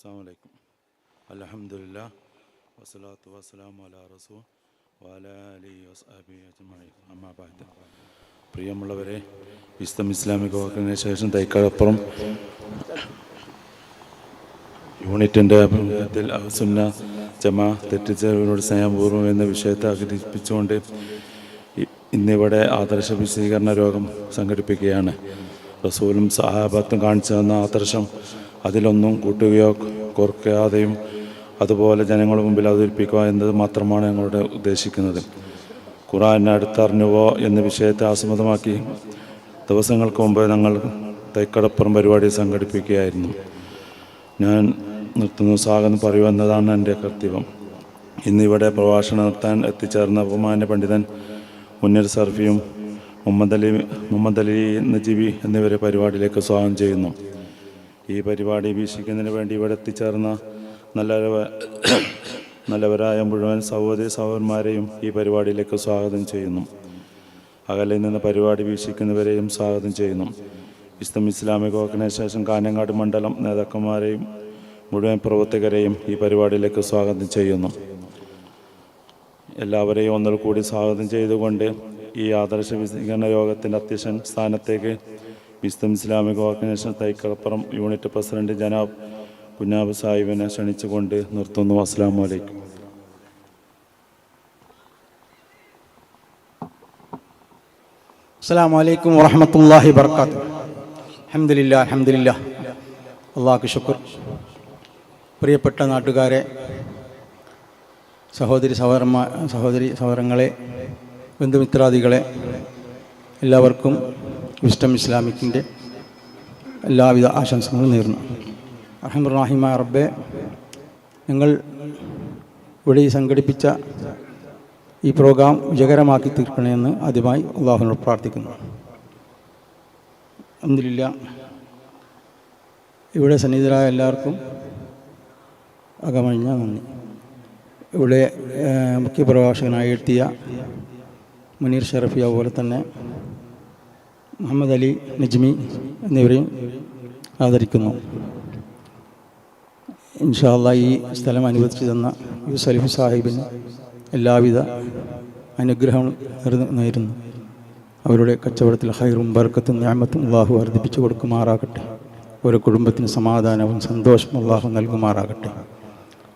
അസ്സാമലൈക്കും അലഹമില്ല വസ്സലാത്തു വസ്സലാം അലാ റസു വാല അലി വസ്അബി പ്രിയമുള്ളവരെ വിസ്തം ഇസ്ലാമിക് ഓർഗനൈസേഷൻ തൈക്കാളപ്പുറം യൂണിറ്റിന്റെ അഭിമുഖത്തിൽ സുന്ന ജമാ തെറ്റിച്ചവരോട് സ്നേഹപൂർവം എന്ന വിഷയത്തെ അവതരിപ്പിച്ചുകൊണ്ട് ഇന്നിവിടെ ആദർശ വിശദീകരണ രോഗം സംഘടിപ്പിക്കുകയാണ്. റസൂലും സഹാബത്തും കാണിച്ചു തന്ന ആദർശം അതിലൊന്നും കൂട്ടുകയോ കുറയ്ക്കാതെയും അതുപോലെ ജനങ്ങളുടെ മുമ്പിൽ അവതരിപ്പിക്കുക എന്നത് മാത്രമാണ് ഞങ്ങളുടെ ഉദ്ദേശിക്കുന്നത്. ഖുറാനെ അടുത്തറിഞ്ഞുവോ എന്ന വിഷയത്തെ ആസ്പദമാക്കി ദിവസങ്ങൾക്ക് മുമ്പ് ഞങ്ങൾ തൈക്കടപ്പുറം പരിപാടി സംഘടിപ്പിക്കുകയായിരുന്നു. ഞാൻ നിർത്തുന്നു. സ്വാഗതം പറയുമെന്നതാണ് എന്റെ കർത്തവ്യം. ഇന്നിവിടെ പ്രഭാഷണം നടത്താൻ എത്തിച്ചേർന്ന ബഹുമാന്യ പണ്ഡിതൻ മുന്നീർ സർഫിയും മുഹമ്മദ് അലി മുഹമ്മദ് അലി നജീബി എന്നിവരെ പരിപാടിയിലേക്ക് സ്വാഗതം ചെയ്യുന്നു. ഈ പരിപാടി വീക്ഷിക്കുന്നതിന് വേണ്ടി ഇവിടെ എത്തിച്ചേർന്ന നല്ല നല്ലവരായ മുഴുവൻ സഹോദരി സഹോദരന്മാരെയും ഈ പരിപാടിയിലേക്ക് സ്വാഗതം ചെയ്യുന്നു. അകലിൽ നിന്ന് പരിപാടി വീക്ഷിക്കുന്നവരെയും സ്വാഗതം ചെയ്യുന്നു. ഇസ്തം ഇസ്ലാമിക് ഓർഗനൈസേഷൻ കാഞ്ഞങ്ങാട് മണ്ഡലം നേതാക്കന്മാരെയും മുഴുവൻ പ്രവർത്തകരെയും ഈ പരിപാടിയിലേക്ക് സ്വാഗതം ചെയ്യുന്നു. എല്ലാവരെയും ഒന്നിൽ കൂടി സ്വാഗതം ചെയ്തുകൊണ്ട് ഈ ആദർശ വിശദീകരണ യോഗത്തിന്റെ അധ്യക്ഷൻ സ്ഥാനത്തേക്ക് wisdom Islamic organisation Thaikkalappuram unit president ജനാബ് കുഞ്ഞാബ് സാഹിബിനെ ക്ഷണിച്ചുകൊണ്ട് നിർത്തുന്നു. അസ്സാം വലൈക്കും അസ്സാം വലൈക്കും വാഹമത്തല്ലാഹി വർക്കാത്തു അഹമ്മദില്ല അഹമ്മദില്ല അള്ളാഹ് ശുക്ർ. പ്രിയപ്പെട്ട നാട്ടുകാരെ സഹോദരി സഹോദരന്മാ സഹോദരി സഹോദരങ്ങളെ ബന്ധുമിത്രാദികളെ എല്ലാവർക്കും വിസ്റ്റം ഇസ്ലാമിക്കിന്റെ എല്ലാവിധ ആശംസകളും നേർന്നു അഹമ്മറാഹിമ റബ്ബെ ഞങ്ങൾ ഇവിടെ സംഘടിപ്പിച്ച ഈ പ്രോഗ്രാം വിജയകരമാക്കി തീർക്കണമെന്ന് ആദ്യമായി അള്ളാഹുനോട് പ്രാർത്ഥിക്കുന്നു. അന്നില്ല ഇവിടെ സന്നിഹിതരായ എല്ലാവർക്കും അകമഴിഞ്ഞ നന്ദി. ഇവിടെ മുഖ്യപ്രഭാഷകനായി എത്തിയ മുനീർ ഷറഫി അതുപോലെ തന്നെ മുഹമ്മദ് അലി നജ്മി എന്നിവരെയും ആദരിക്കുന്നു. ഇൻഷാല്ല ഈ സ്ഥലം അനുവദിച്ചു തന്ന യു സലിഫ് സാഹിബിന് എല്ലാവിധ അനുഗ്രഹം നേരുന്നു. അവരുടെ കച്ചവടത്തിൽ ഹൈറും ബർക്കത്തും ഞാമത്തും അള്ളാഹു വർദ്ധിപ്പിച്ചു കൊടുക്കുമാറാകട്ടെ. ഒരു കുടുംബത്തിന് സമാധാനവും സന്തോഷവും അള്ളാഹു നൽകുമാറാകട്ടെ.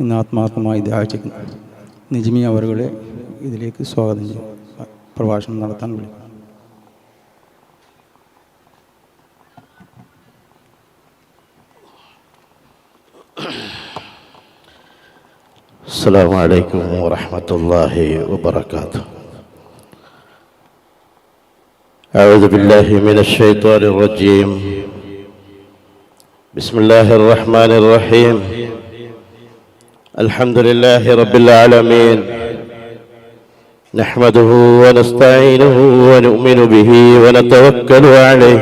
ഇന്ന് ആത്മാർത്ഥമായി ധ്യാചിക്കുന്നു നിജ്മി അവരുടെ ഇതിലേക്ക് സ്വാഗതം ചെയ്യും. പ്രഭാഷണം നടത്താൻ വിളിക്കും السلام عليكم ورحمة الله وبركاته أعوذ بالله من الشيطان الرجيم بسم الله الرحمن الرحيم الحمد لله رب العالمين نحمده ونستعينه ونؤمن به ونتوكل عليه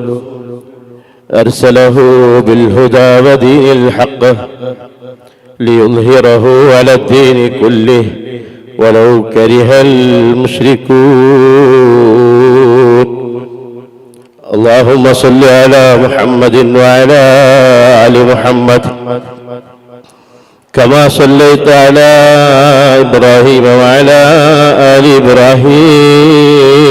أرسله بالهدى ودين الحق ليظهره على الدين كله ولو كره المشركون. اللهم صل على محمد وعلى آل محمد كما صليت على إبراهيم وعلى آل إبراهيم.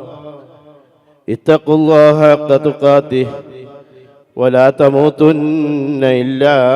اتقوا الله حق تقاته ولا تموتن إلا